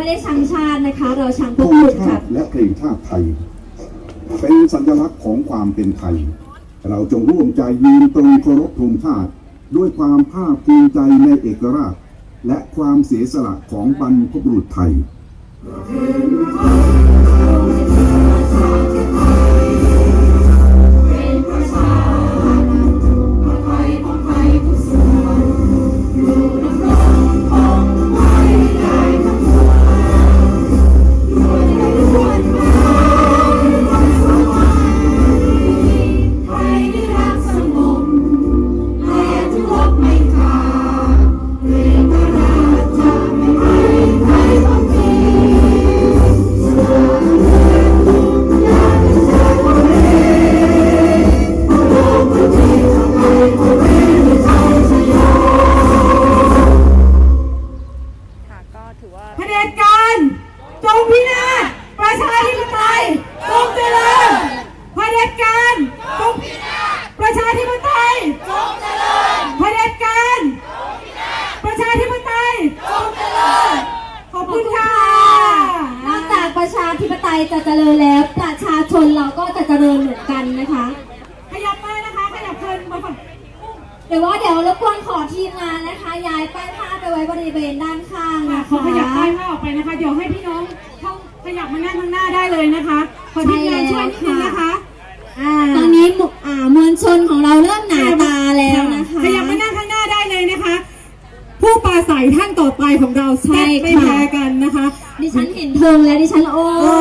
ไม่ได้ชังชาตินะคะ เราชังพธวกงคุณชาค่ะ ติและเพลงชาติไทย เป็นสัญลักษณ์ของความเป็นไทย เราจงร่วมใจยืนตรงเคารพธงชาติ ด้วยความภาคภูมิใจในเอกราช และความเสียสละของบรรพบุรุษไทยค่ะ แล้วประชาชนเราก็จะเจริญเหมือนกันนะคะ ขยับมานะคะขยับเชิญมาฝั่งเดี๋ยวว่าเดี๋ยวรบกวนขอทีมงานนะคะ ย้ายป้ายผ้าไปไว้บริเวณด้านข้างค่ะนะขอคะ ขยับป้ายผ้าออกไปนะคะ เดี๋ยวให้พี่น้องเข้าขยับมานั่งข้างหน้าได้เลยนะคะขอทีมงานช่วยนิดนึงนะคะอ่าตอนนี้หมู่อ่ามวลชนของเราเริ่มหนาตาแล้วนะคะ ขยับมานั่งข้างหน้าได้เลยนะคะ ผู้ปราศัยท่านต่อไปของเราใช่แซ่บไม่ค่ะ แพ้กันนะคะ ดิฉันเห็นธงแล้วดิฉันโอ้ โอ้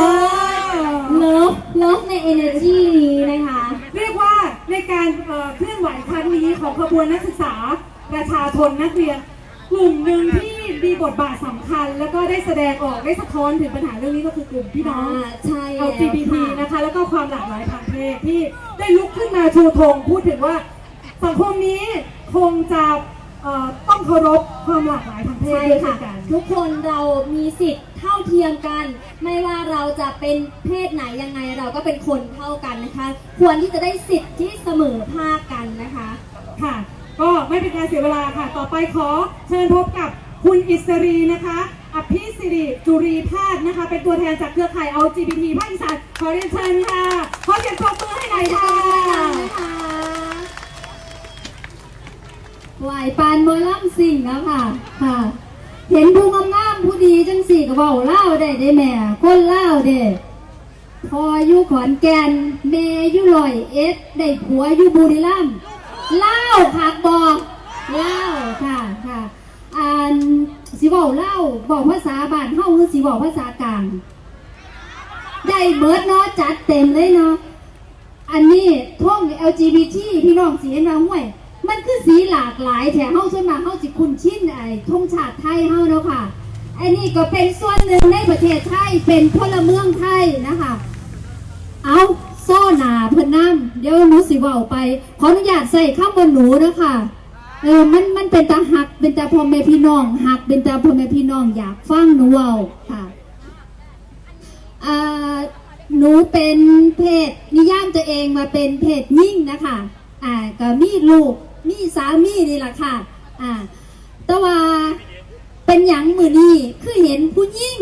เลิฟเลิฟใน energy นี้นะคะ เรียกว่าในการเอ่อเคลื่อนไหวครั้งนี้ของขบวนนักศึกษาประชาชนนักเรียน กลุ่มหนึ่งที่มีบทบาทสำคัญ แล้วก็ได้แสดงออกได้สะท้อนถึงปัญหาเรื่องนี้ก็คือกลุ่มพี่น้อง อ่าใช่แล้ว LGBT ค่ะนะคะแล้วก็ความหลากหลายทางเพศที่ได้ลุกขึ้นมาชูธงพูดถึงว่าสังคมนี้คงจะ เอ่อต้องเคารพความหลากหลายทางเพศใช่ด้วยค่ะ เช่นกัน ทุกคนเรามีสิทธิ์เท่าเทียมกัน ไม่ว่าเราจะเป็นเพศไหนยังไงเราก็เป็นคนเท่ากันนะคะ ควรที่จะได้สิทธิ์ที่เสมอภาคกันนะคะ ค่ะ ก็ไม่เป็นการเสียเวลาค่ะ ต่อไปขอเชิญพบกับคุณอิสรีนะคะ อภิสิริจุรีพาสนะคะ เป็นตัวแทนจากเครือข่าย LGBT ภาคอีสานขอเรียนเชิญค่ะ ขอเสียงปรบมือให้หน่อยค่ะนะคะ ไหวปานบอล่ำสิ่งแล้วค่ะ ค่ะ เห็นผู้งามผู้ดีจังสี่ก็เบาเล่าได้ได้แม่คนเล่าเด้พออยู่ขอนแก่นแม่อยู่ลอยเอ็ดได้ผัวอยู่บุรีรัมย์เล่าผักบอกเล่าค่ะค่ะอ่านสิเบาเล่าบอกภาษาบ้านเฮาคือสิบอกภาษากลางได้เบิร์ดเนาะจัดเต็มเลยเนาะอันนี้ท่อง LGBT พี่น้องสีน้ำห้วย มันคือสีหลากหลายแถมเฮาส่วนมากเฮาสิคุ้นชินไอ้ธงชาติไทยเฮาเนาะค่ะอันนี้ก็เป็นส่วนหนึ่งในประเทศไทยเป็นพลเมืองไทยนะคะ เอาโซ่หนาเพิ่นน้ำเดี๋ยวหนูสิเว้าไป ขออนุญาตใส่ข้ามบนหนูนะคะเออมันมันเป็นตาหักเป็นตาพ่อแม่พี่น้องหักเป็นตาพ่อแม่พี่น้องอยากฟังหนูเว้าค่ะอ่าหนูเป็นเพศนิยามตัวเองมาเป็นเพศยิ่งนะคะอ่าก็มีลูก มีสามีนี่แหละค่ะ อ่า แต่ว่าเป็นอย่างมือนี่คือเห็นผู้ยิ่ง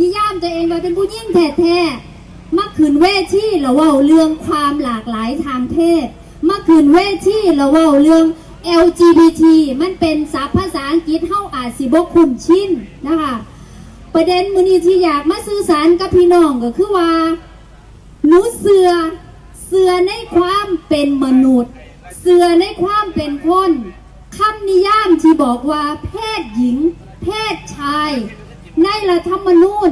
นิยามตัวเองมาเป็นผู้ยิ่งแท้ๆมาขืนเวทีแล้วเว่าเรื่องความหลากหลายทางเพศมาขืนเวทีแล้วเว่าเรื่อง LGBT มันเป็นศัพท์ภาษาอังกฤษเฮาอาจสิบคุ้นชินนะคะประเด็นมือนี้ที่อยากมาสื่อสารกับพี่น้องก็คือว่าหนูเสือเสือในความเป็นมนุษย์ สือในความเป็นคนคำนิยามที่บอกว่าเพศหญิง เพศชาย ในรัฐธรรมนูญ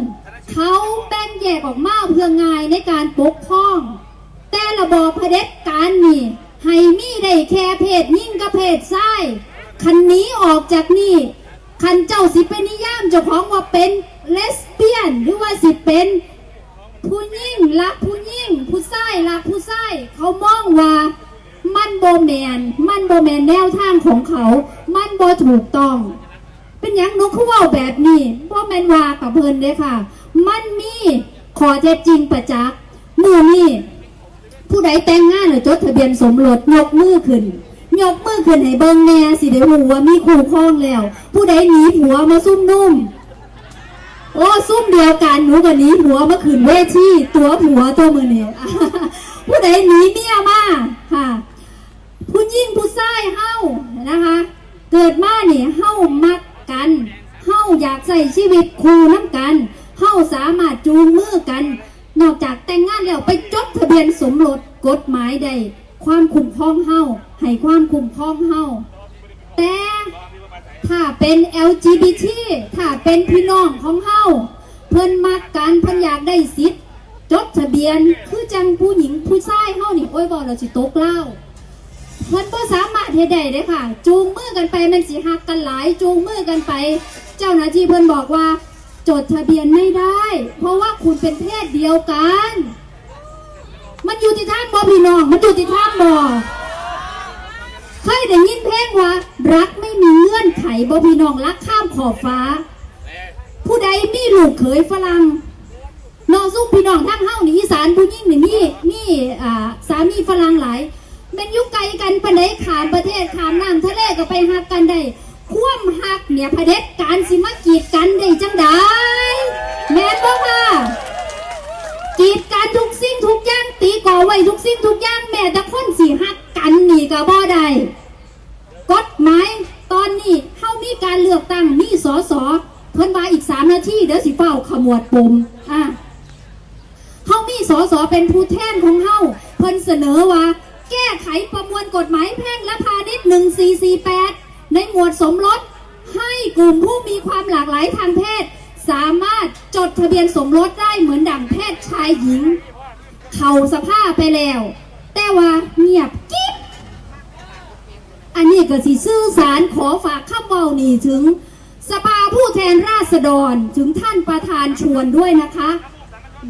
เขาแบ่งแยกออกมาเพื่อง่ายในการปกครอง แต่ระบอบเผด็จการนี่ให้มีได้แค่เพศยิ่งกับเพศชายคันนี้ออกจากนี่คันเจ้าสิเป็นนิยามเจ้าของว่าเป็นเลสเบี้ยนหรือว่าสิเป็นผู้ยิ่งรักผู้ยิ่งผู้ชายรักผู้ชายเขามองว่า มันโบแมน มันโบแมนแนวทางของเขา มันโบถูกต้อง เป็นอย่างนุคือเว่าแบบนี้เพราะแมนวากับเพิ่นเด้ค่ะ มันมีขอเท็จจริงประจักษ์มือนี่ผู้ใดแต่งงานหรือจดทะเบียนสมรสยกมือขึ้น ยกมือขึ้นให้เบิ่งแน่สิได้หูว่ามีคู่ครองแล้ว ผู้ใดหนีผัวมาซุ่มนุ่มโอ้ซุ่มเดียวกันหนูกับนี้ผัวมื่อคืนเวทีตัวผัวตัวมือเนี่ยผู้ใดหนีเมียมาค่ะ ยิ่งผู้ชายเฮานะคะ เกิดมาเนี่ยเฮามักกันเฮาอยากใส่ชีวิตคู่น้ำกันเฮาสามารถจูงมือกัน นอกจากแต่งงานแล้วไปจดทะเบียนสมรสกฎหมายใดความคุ้มครองเฮาให้ความคุ้มครองเฮาแต่ถ้าเป็น LGBT ถ้าเป็นพี่น้องของเฮาเพิ่นมักกันเพิ่นอยากได้สิทธิ์จดทะเบียนคือจังผู้หญิงผู้ชายเฮานี่โอ้ยบอกเราสิตกเล่า เพิ่นก็สามารถเฮ็ดได้เด้ค่ะ จูงมือกันไปมันสิหักกันหลาย จูงมือกันไป เจ้าหน้าที่เพิ่นบอกว่า จดทะเบียนไม่ได้ เพราะว่าคุณเป็นเพศเดียวกัน มันอยู่ที่ท่างบ่พี่น้อง มันอยู่ที่ท่างบ่เคยได้ยินเพลงว่า รักไม่มีเงื่อนไขบ่พี่น้องรักข้ามขอบฟ้า ผู้ใดมีลูกเขยฝรั่งน้องซุ่มพี่น้องทั้งเฮ้านี่อีสานผู้ยิ่งนี่มีมีอ่สามีฝรั่งหลาย เป็นยุไกลกันปานใดขามประเทศขามน้ำทะเลก็ไปหักกันได้ควมหักเนี่ยพระเด็จการสิมากีดกันได้จังได้แม่นบ่ค่ะกีดกันทุกสิ่งทุกอย่างตีก่อไว้ทุกสิ่งทุกอย่างแม่แต่คนสิหักกันนี่ก็บ่ได้กฎหมายตอนนี้เฮามีการเลือกตั้งมีสสเพิ่นว่าอีกสามนาทีเดี๋ยวสิเฝ้าขมวดปมอะเฮามีสอสอเป็นผู้แทนของเฮาเพิ่นเสนอว่า แก้ไขประมวลกฎหมายแพ่งและพาณิชย์ 1448 ในหมวดสมรส ให้กลุ่มผู้มีความหลากหลายทางเพศ สามารถจดทะเบียนสมรสได้เหมือนดั่งเพศชายหญิง เข้าสภาไปแล้ว แต่ว่าเงียบกิ๊บอันนี้ก็สิสื่อสารขอฝากคำเว้านี่ถึง สภาผู้แทนราษฎรถึงท่านประธานชวนด้วยนะคะ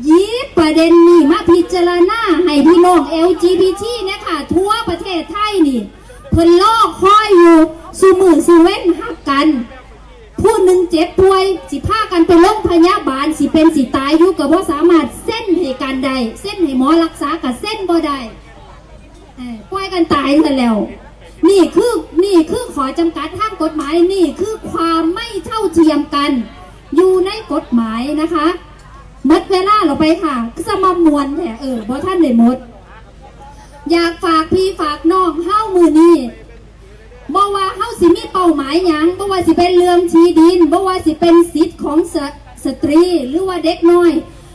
ยีบประเด็นนี้มาพิจารณาให้พี่น้อง LGBT เนี่ยค่ะ ทั่วประเทศไทยนี่เพิ่นลอกคอยอยู่สูมือสูเว้นหักกัน ผู้หนึ่งเจ็บป่วย สิพากันไปโรงพยาบาล สิเป็นสิตายอยู่กับว่าสามารถเส้นให้กันได้เส้นให้หมอรักษากับเส้นบ่ได้เอ้ยปล่อยกันตายกันแล้ว นี่คือนี่คือขอจำกัดทางกฎหมายนี่คือความไม่เท่าเทียมกัน อยู่ในกฎหมายนะคะ มัดเวลาเราไปค่ะก็จะมามวนแท้เออเพราะท่านได้หมด อยากฝากพี่ฝากน้องเฮ้ามือนี้บอกว่าเฮ้าสิมีเป้าหมายหยังบอกว่าสิเป็นเรื่องทีดินบอกว่าสิเป็นสิทธิ์ของสสตรี หรือว่าเด็กน้อย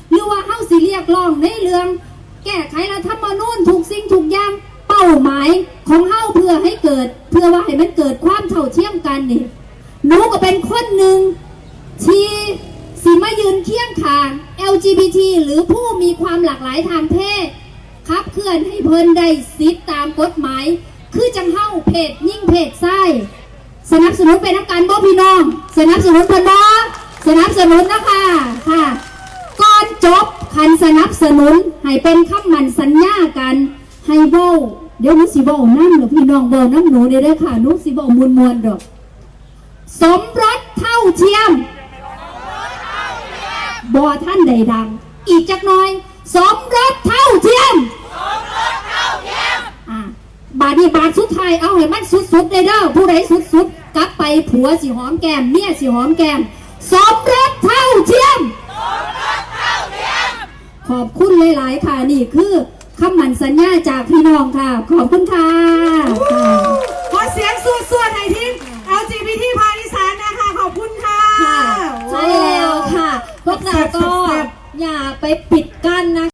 หรือว่าเฮ้าสิเรียกร้องในเรื่อง แก้ไขรัฐธรรมนูญถูกสิ่งถูกอย่างเป้าหมายของเฮ้าเพื่อให้เกิด เพื่อว่าให้มันเกิดความเท่าเทียมกันนี่หนูก็เป็นคนหนึ่งที่ สิมายืนเคียงข้าง LGBT หรือผู้มีความหลากหลายทางเพศขับเคลื่อนให้เพิ่นได้สิทธิตามกฎหมาย คือจังเฮ้าเพศยิ่งเพศไส้สนับสนุนเป็นนักการบ่พี่น้อง สนับสนุนเพิ่นบ่สนับสนุนนะคะค่ะก่อนจบคันสนับสนุนให้เป็นคำมันสัญญากันให้เบ้าเดี๋ยวนุสิบ้าน้ำหรือพี่น้องเบ้าน้ำหนูเด้เด้ค่ะนุสิบ้ามวลมวลดอก สมรสเท่าเทียม บอท่านใดดัง อีกจักหน่อย สมรสเท่าเทียม สมรสเท่าเทียม อ่าบาดนี้บาดสุดท้ายเอาให้มันสุดๆเลยเด้อผู้ใดสุดๆ กลับไปผัวสิหอมแก้มเมียสิหอมแก้มสมรสเท่าเทียมขอบคุณหลายๆค่ะนี่คือคำหมั่นสัญญาจากพี่น้องค่ะ ขอบคุณค่ะค่ะขอเสียงสวดๆให้ทีม LGBT ภาคอีสานนะคะ ขอบคุณค่ะค่ะใช่แล้วค่ะ พวกเราก็อย่าไปปิดกั้นนะ